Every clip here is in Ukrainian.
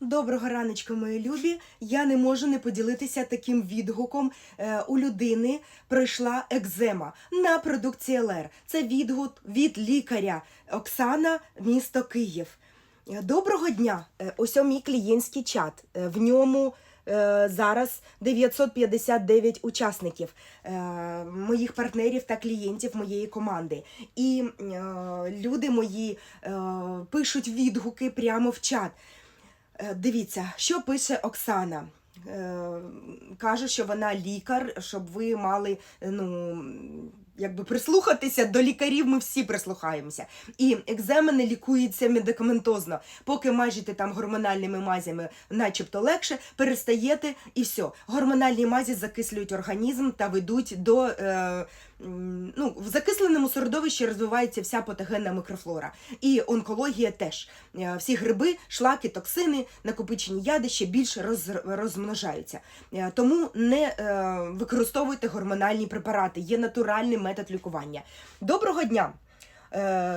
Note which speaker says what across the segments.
Speaker 1: Доброго раночку, мої любі. Я не можу не поділитися таким відгуком. Е, у людини пройшла екзема на продукції ЛР. Це відгук від лікаря Оксана, місто Київ. Е, Доброго дня! Е, Ось мій клієнтський чат. В ньому зараз 959 учасників, моїх партнерів та клієнтів моєї команди. І люди мої пишуть відгуки прямо в чат. Е, Дивіться, що пише Оксана. Е, Каже, що вона лікар, щоб ви мали е, ну, якби прислухатися до лікарів, ми всі прислухаємося. І екзема не лікується медикаментозно. Поки мажете там гормональними мазями, начебто легше, перестаєте і все. Гормональні мазі закислюють організм та ведуть до. Е, ну, в закисленому середовищі розвивається вся патогенна мікрофлора. І онкологія теж. Е, Всі гриби, шлаки, токсини, накопичені яди ще більше роз, розмножаються. Е, Тому не е, використовуйте гормональні препарати, є натуральний метод лікування. Доброго дня!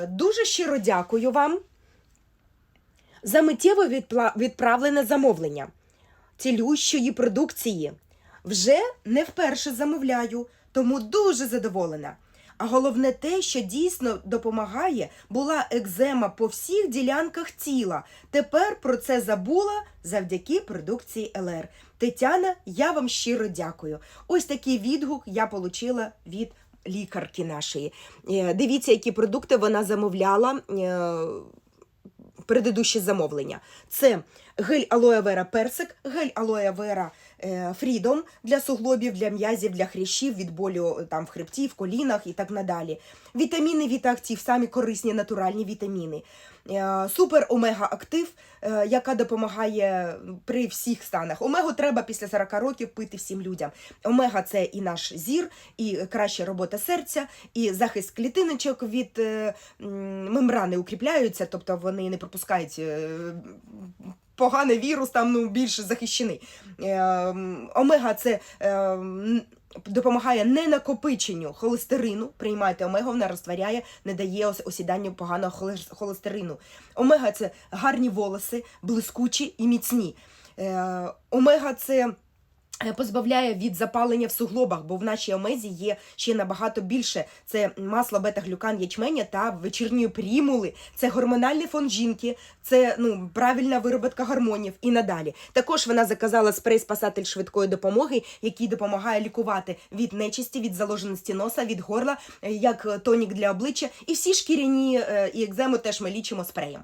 Speaker 1: Дуже щиро дякую вам за миттєво відправлене замовлення цілющої продукції. Вже не вперше замовляю, тому дуже задоволена. А головне те, що дійсно допомагає, була екзема по всіх ділянках тіла. Тепер про це забула завдяки продукції ЛР. Тетяна, я вам щиро дякую. Ось такий відгук я отримала від лікарки нашої. Е, Дивіться, які продукти вона замовляла. е, предыдущее замовлення. Це гель алоe вера персик, гель алоe вера е, фрідом для суглобів, для м'язів, для хрящів, від болю е, там в хребті, в колінах і так надалі. Вітаміни Вітаактив, самі корисні натуральні вітаміни. Е, Супер омега актив, яка допомагає при всіх станах. Омегу треба після 40 років пити всім людям. Омега це і наш зір, і краща робота серця, і захист клітиночок від мембрани укріпляються, тобто вони не пропускають. Поганий вірус там ну більш захищений. Е, омега це е, допомагає не накопиченню холестерину. Приймайте омегу, вона розтворяє, не дає осіданню поганого холес- холестерину. Омега це гарні волоси, блискучі і міцні. Е, омега це. Е, Позбавляє від запалення в суглобах, бо в нашій омезі є ще набагато більше. Це масло бета-глюкан ячменя та вечірньої прімули. Це гормональний фон жінки, це ну правильна вироботка гормонів і надалі. Також вона заказала спрей спасатель швидкої допомоги, який допомагає лікувати від нечисті, від заложеності носа, від горла, е, як е, тонік для обличчя. І всі шкіряні і екзему теж ми лічимо спреєм.